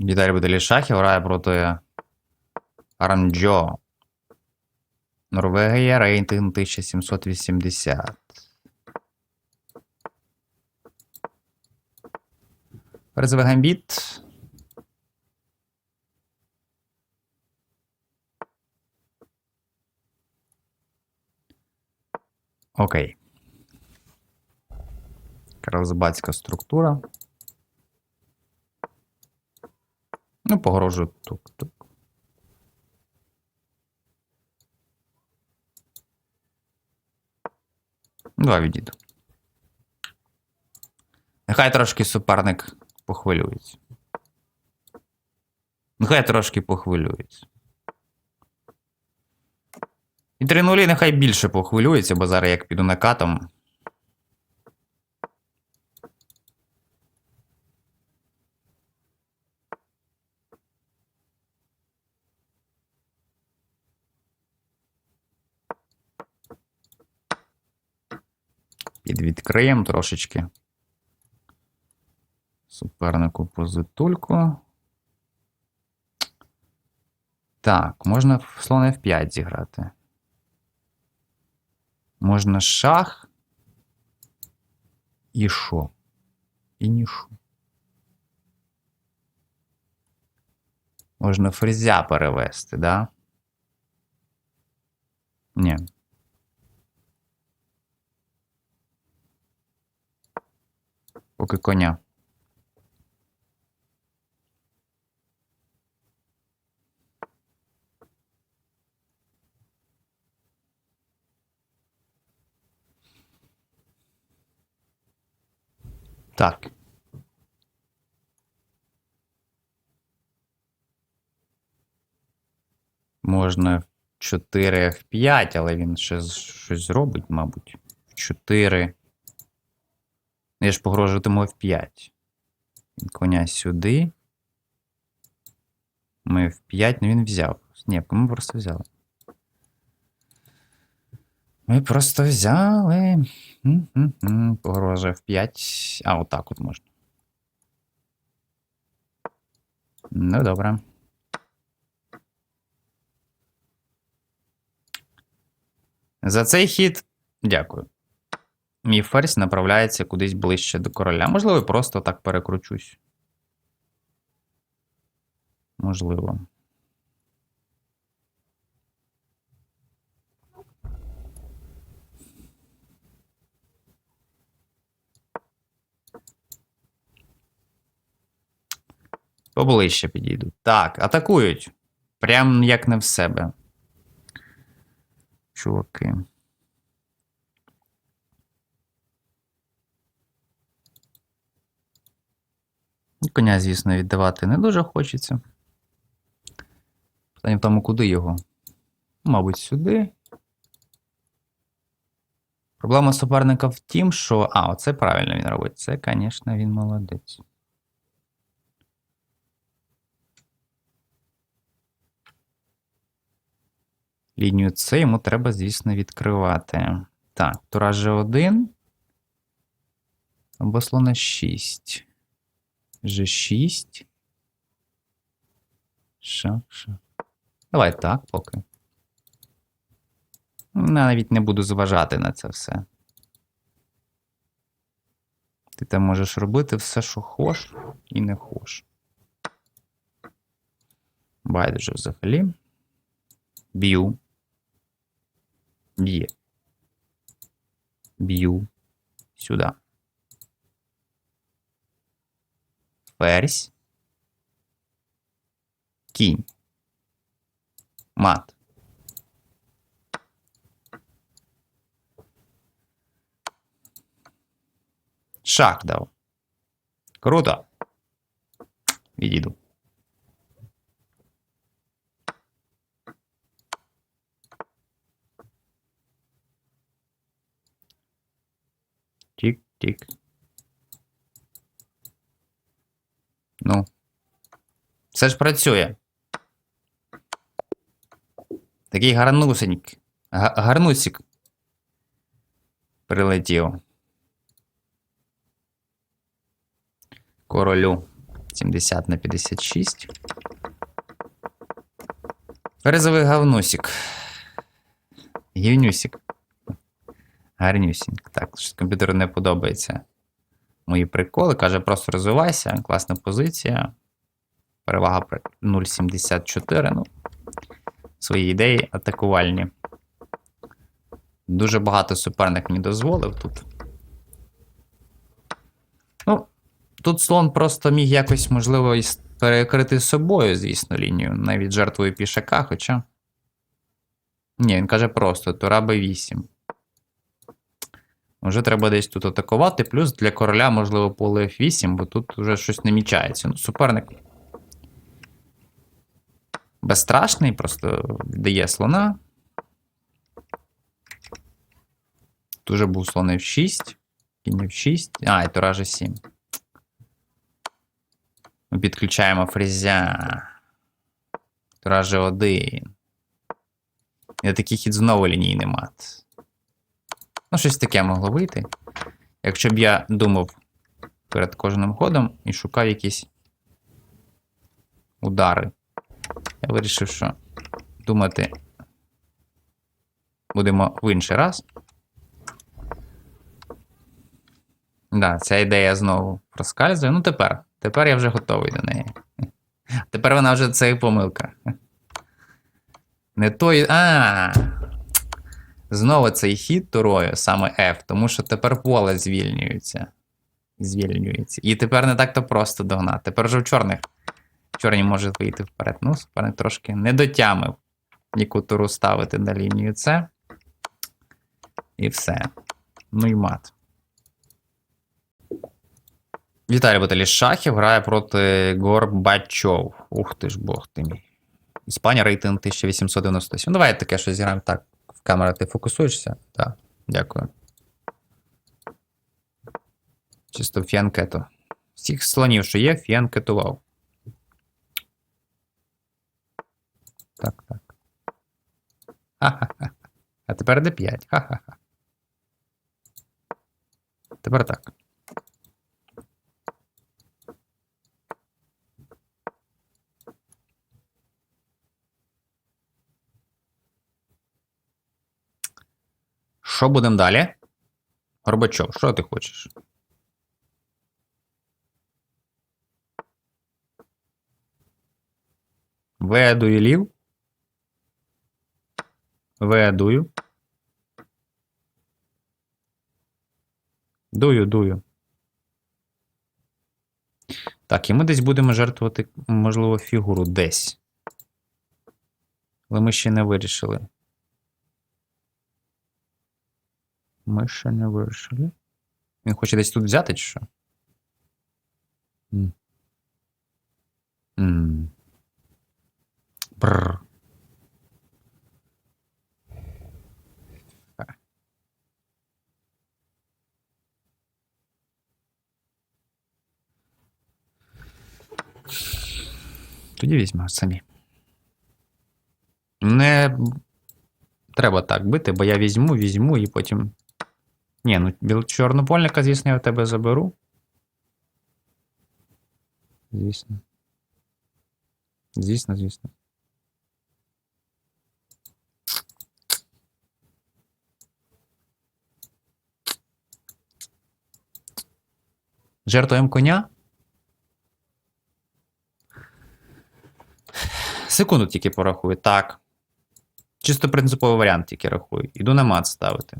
Віталій Бутелі Шахів грає проти Аранджо. Норвегія, рейтинг 1780. Перезове гамбіт. Окей. Карлсбадська структура. Ну, погрожую тук-тук. Два відійду. Нехай трошки суперник похвилюється. Нехай трошки похвилюється. І 3 нулі нехай більше похвилюється, бо зараз як піду накатом. Під відкриєм трошечки. Супернику позитульку. Так, можна слон F5 зіграти. Можна шах. І що? І нішу. Можна фрезя перевести, да? Ні. Поки коня. Так. Можна в 4 в 5, але він ще щось зробить, мабуть. В 4. Я ж погрожуватиму F5. Коня сюди. Ми F5, ну він взяв. Ні, ми просто взяли. Ми просто взяли. М-м-м, F5. А, отак от можна. Ну, добре. За цей хід дякую. Мій ферзь направляється кудись ближче до короля. Можливо, просто так перекручусь. Можливо. Поближче підійду. Так, атакують. Прям як не в себе. Чуваки. Коня, звісно, віддавати не дуже хочеться. Питання в тому, куди його? Мабуть, сюди. Проблема суперника в тім, що. А, оце правильно він робить. Це, звісно, він молодець. Лінію С йому треба, звісно, відкривати. Так, тура G1. Або слона 6. G6. Шах, шах. Давай так, поки. Ну, Навіть не буду зважати на це все. Ти там можеш робити все, що хош, і не хош. Байдуже взагалі. Б'ю. Б'є. Б'ю. Сюди. Ферзь. Кінь. Мат. Шах дав. Круто. Відійду. Тік-тік. Ну. Все ж працює. Такий гарнусеньк. Гарнусик. Прилетів. Королю. 70 на 56. Березовий говнусик. Гівнюсик. Гарнюсінько. Так, щось комп'ютеру не подобається. Мої приколи. Каже, просто розвивайся. Класна позиція. Перевага 0,74. Ну, свої ідеї атакувальні. Дуже багато суперник мені дозволив тут. Ну, тут слон просто міг якось, можливо, перекрити собою, звісно, лінію, навіть жертвою пішака, хоча. Ні, він каже просто: Тура Б8. Вже треба десь тут атакувати, плюс для короля, можливо, поле F8, бо тут вже щось намічається. Ну, суперник. Безстрашний, просто дає слона. Тут вже був слон F6, кінь F6. А, і тура G7. Ми підключаємо фрезя. Тура G1. І такий хід знову лінійний мат. Ну, щось таке могло вийти. Якщо б я думав перед кожним ходом і шукав якісь удари. Я вирішив, що думати будемо в інший раз. Да, ця ідея знову проскальзує. Ну, тепер. Тепер я вже готовий до неї. Тепер вона вже це помилка. Не той. А. Знову цей хід турою, саме F, тому що тепер поле звільнюється. Звільнюється. І тепер не так-то просто догнати. Тепер вже в чорних. Чорні можуть вийти вперед. Ну, суперник трошки не дотямив, яку туру ставити на лінію С. І все. Ну і мат. Віталій Баталій Шахів грає проти Горбачов. Ух ти ж бог ти мій. Іспанія рейтинг 1897. Ну, давай таке щось зіграємо так. В камеру ти фокусуєшся? Так, дякую. Чисто фіанкету. Всіх слонів, що є, фіанкетував. Так, так. Ха-ха-ха. А тепер де 5. Ха-ха-ха. Тепер так. Що будемо далі? Горбачов, що ти хочеш? Ведую лів. Ведую. Дую, дую. Так, і ми десь будемо жертвувати, можливо, фігуру десь. Але ми ще не вирішили. Ми ще не вирішили. Він хоче десь тут взяти, чи що? М. М. Бррр. Тоді візьмемо самі. Не треба так бити, бо я візьму, візьму і потім. Ні, ну чорнопольника, звісно, я в тебе заберу. Звісно. Звісно, звісно. Жертвуємо коня. Секунду тільки порахую. Так. Чисто принциповий варіант тільки рахую. Іду на мат ставити.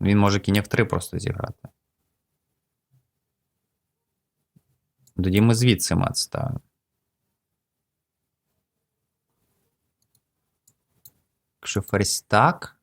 Він може кінь F3 просто зіграти. Тоді ми звідси мат ставимо. Якщо ферзь так.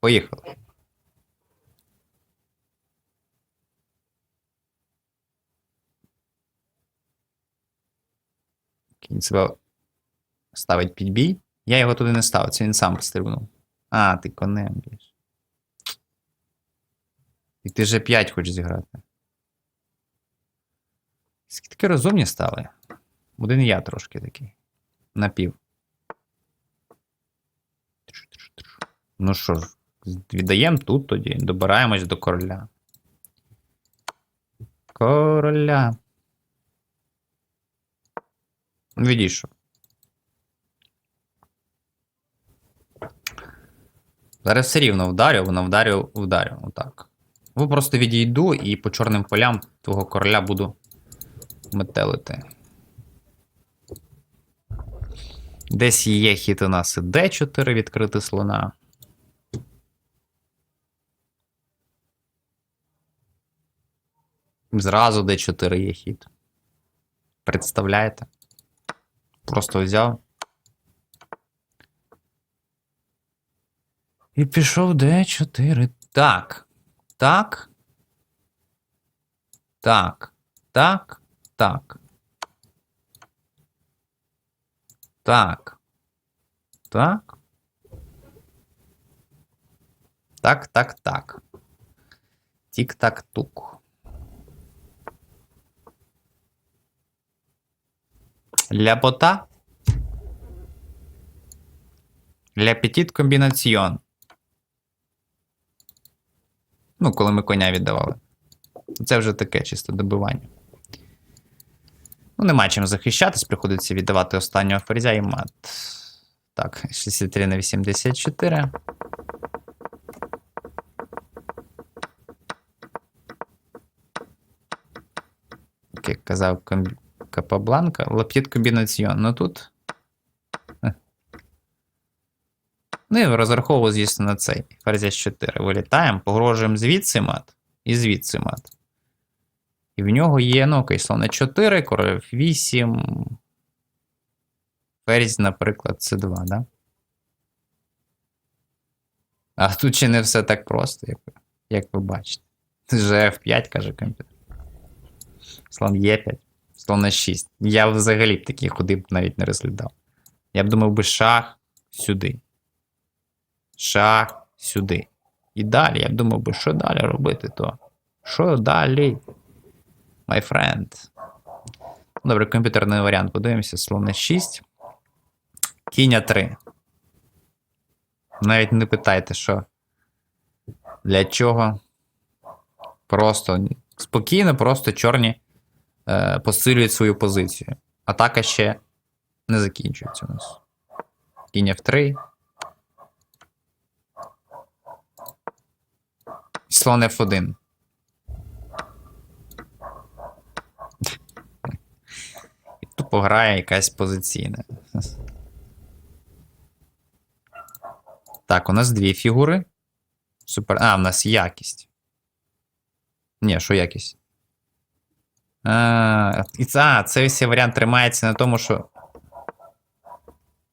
Поїхали. Кінь себе ставить під бій. Я його туди не ставив, це він сам стрибнув. А, ти конем б'єш. І ти же 5 хочеш зіграти. Скільки такі розумні стали. Один я трошки такий. Напів. Ну що ж, віддаємо тут тоді. Добираємось до короля. Короля. Відійшов. Зараз все рівно вдарю, воно вдарю, вдарю. Отак. Ви просто відійду і по чорним полям твого короля буду метелити. Десь є хід у нас і D4 відкрити слона. Зразу D4 є хід. Представляєте? Просто взяв. І пішов D4. Так. Так. Так. Так. Так. Так. Так. Так, так, так. Тік-так-тук. Ляпота. Ля петіт комбінаціон. Ну, коли ми коня віддавали. Це вже таке чисто добивання. Ну, нема чим захищатись, приходиться віддавати останнього ферзя і мат. Так, 63 на 84. Як казав. Капабланка, лаптіт комбінаціон. Ну тут. Е. Ну і розраховував, звісно, на цей. Ферзя 4. Вилітаємо, погрожуємо звідси мат і звідси мат. І в нього є, ну, окей, слон 4, король 8. Ферзь, наприклад, С2, да? А тут ще не все так просто, як, ви- як ви бачите. Вже F5, каже комп'ютер. Слон Е5. Слон на 6. Я взагалі б такі ходи б навіть не розглядав. Я б думав би шах сюди. Шах сюди. І далі. Я б думав би, що далі робити то? Що далі? My friend. Добре, комп'ютерний варіант. Подивимося. Слон 6. Кінь 3. Навіть не питайте, що. Для чого? Просто спокійно, просто чорні е, посилюють свою позицію. Атака ще не закінчується у нас. Кінь F3. Слон F1. Тупо грає якась позиційна. Так, у нас дві фігури. Супер. А, у нас якість. Ні, що якість? А, а, цей весь варіант тримається на тому, що.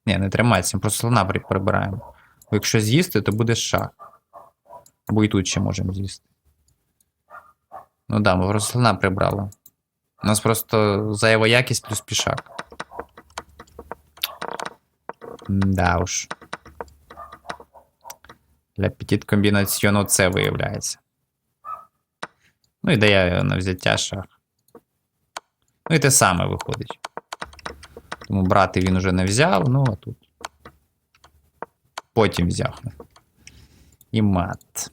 Ні, не тримається, ми просто слона прибираємо. Якщо з'їсти, то буде шах. Бо і тут ще можемо з'їсти. Ну да, ми просто слона прибрали. У нас просто зайва якість плюс пішак. Да уж. Для петіт комбінаціону це виявляється. Ну, ідея на взяття шах. Ну і те саме виходить. Тому брати він уже не взяв, ну а тут. Потім взяв. І мат.